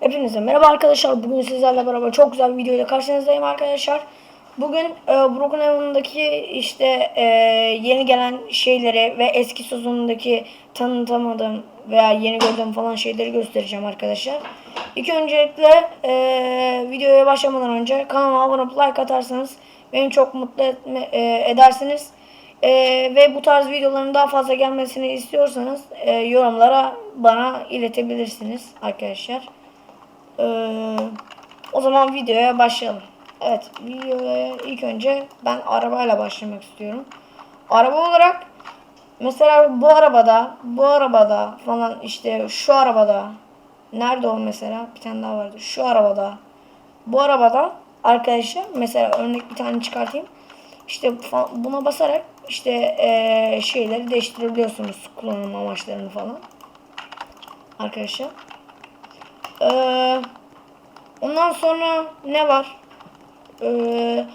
Hepinize merhaba arkadaşlar. Bugün sizlerle beraber çok güzel bir video ile karşınızdayım arkadaşlar. Bugün e, Broken Heaven'daki işte e, yeni gelen şeyleri ve eski sezonundaki tanıtamadığım veya yeni gördüğüm falan şeyleri göstereceğim arkadaşlar. İlk öncelikle e, videoya başlamadan önce kanalıma abone olup like atarsanız beni çok mutlu etme, e, edersiniz. E, ve bu tarz videoların daha fazla gelmesini istiyorsanız e, yorumlara bana iletebilirsiniz arkadaşlar. Ee, o zaman videoya başlayalım. Evet videoya ilk önce ben arabayla başlamak istiyorum. Araba olarak mesela bu arabada bu arabada falan işte şu arabada nerede o mesela bir tane daha vardı şu arabada bu arabada arkadaşlar mesela örnek bir tane çıkartayım. İşte buna basarak işte eee, şeyleri değiştirebiliyorsunuz kullanım amaçlarını falan. Arkadaşlar. Ee, ondan sonra ne var? Ee,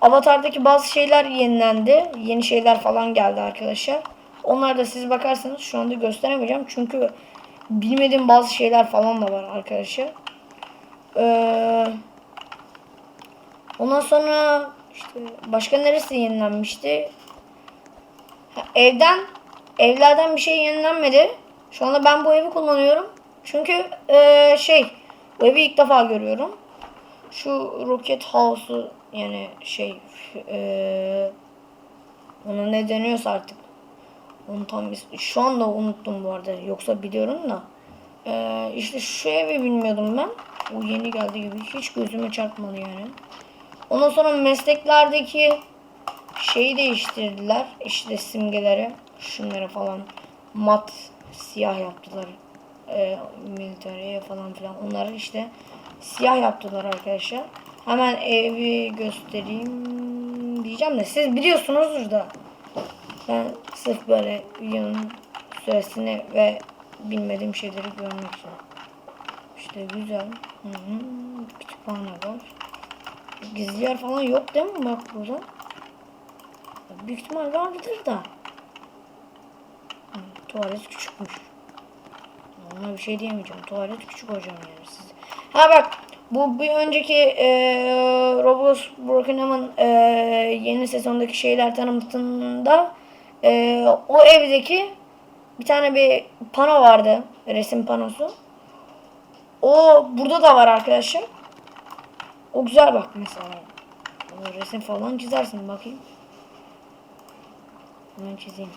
Avatar'daki bazı şeyler yenilendi. Yeni şeyler falan geldi arkadaşlar. Onlar da siz bakarsanız şu anda gösteremeyeceğim. Çünkü bilmediğim bazı şeyler falan da var arkadaşlar. Ee, ondan sonra işte başka neresi yenilenmişti? Ha, evden evlerden bir şey yenilenmedi. Şu anda ben bu evi kullanıyorum. Çünkü eee, şey bu evi ilk defa görüyorum. Şu Rocket House'u yani şey eee ona ne deniyorsa artık. Onu tam is- şu anda unuttum bu arada. Yoksa biliyorum da. Eee işte şu evi bilmiyordum ben. O yeni geldi gibi. Hiç gözüme çarpmadı yani. Ondan sonra mesleklerdeki şeyi değiştirdiler. İşte simgeleri. Şunları falan mat siyah yaptılar. E, militariye falan filan. Onları işte siyah yaptılar arkadaşlar. Hemen evi göstereyim diyeceğim de siz biliyorsunuzdur da. Ben sırf böyle videonun süresini ve bilmediğim şeyleri görmek için. İşte güzel. Hı hı. Kütüphane var. Gizli yer falan yok değil mi bak burada? Büyük ihtimal vardır da. Hı, tuvalet küçükmüş. Ona bir şey diyemeyeceğim. Tuvalet küçük hocam yani siz. Ha bak bu bir önceki e, Roblox Broken Heaven e, yeni sezondaki şeyler tanıtımında e, o evdeki bir tane bir pano vardı. Resim panosu. O burada da var arkadaşlar. O güzel bak mesela. O resim falan çizersin bakayım. Hemen çizeyim.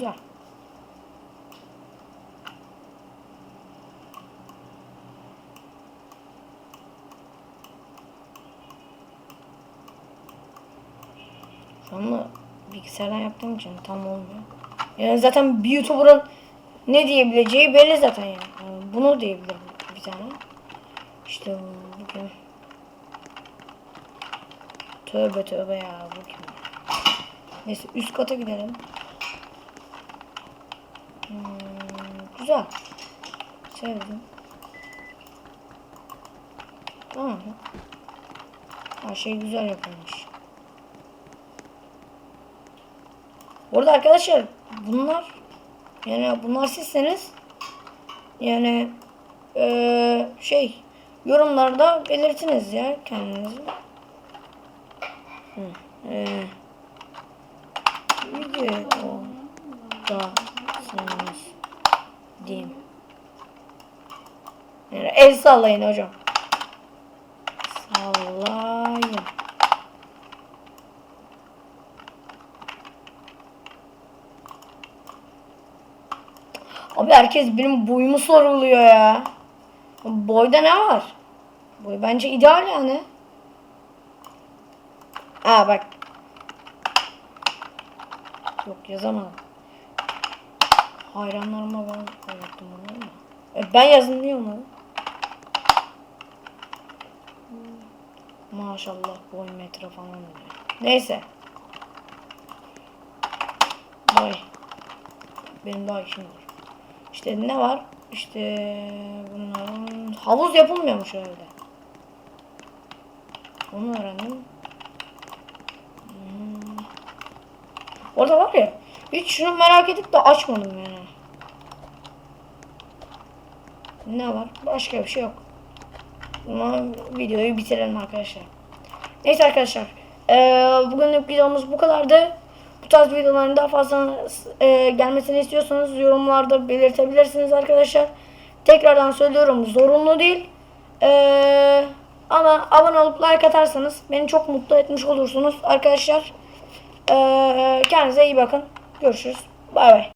Güzel. Anda bilgisayardan yaptığım için tam olmuyor. Yani zaten bir YouTuber'ın ne diyebileceği belli zaten yani. Bunu diyebilirim bir tane. İşte bu- bugün. Tövbe tövbe ya bu kim? Neyse üst kata gidelim. Güzel. Sevdim. Tamam. Her şey güzel yapılmış. Bu arada arkadaşlar bunlar yani bunlar sizseniz yani eee, şey yorumlarda belirtiniz ya kendinizi. Hı, eee, videodasınız diyeyim. El sallayın hocam. Sallayın. Abi herkes benim boyumu soruluyor ya. Boyda ne var? Boy bence ideal yani. Aa bak. Yok yazamadım. Hayranlarıma ben öğrettim onu ama. E, ben yazın niye onu? Maşallah boy metre falan diyor. Neyse. Boy. Benim daha işim var. İşte ne var? İşte bunların havuz yapılmıyormuş herhalde. Onu öğrendim. Hmm. Orada var ya hiç şunu merak edip de açmadım yani. Ne var? Başka bir şey yok. Ama videoyu bitirelim arkadaşlar. Neyse arkadaşlar. Eee bugünlük videomuz bu kadardı. Bu tarz videoların daha fazla eee, gelmesini istiyorsanız yorumlarda belirtebilirsiniz arkadaşlar. Tekrardan söylüyorum zorunlu değil. Eee, ama abone olup like atarsanız beni çok mutlu etmiş olursunuz arkadaşlar. Eee kendinize iyi bakın. Görüşürüz. Bay bay.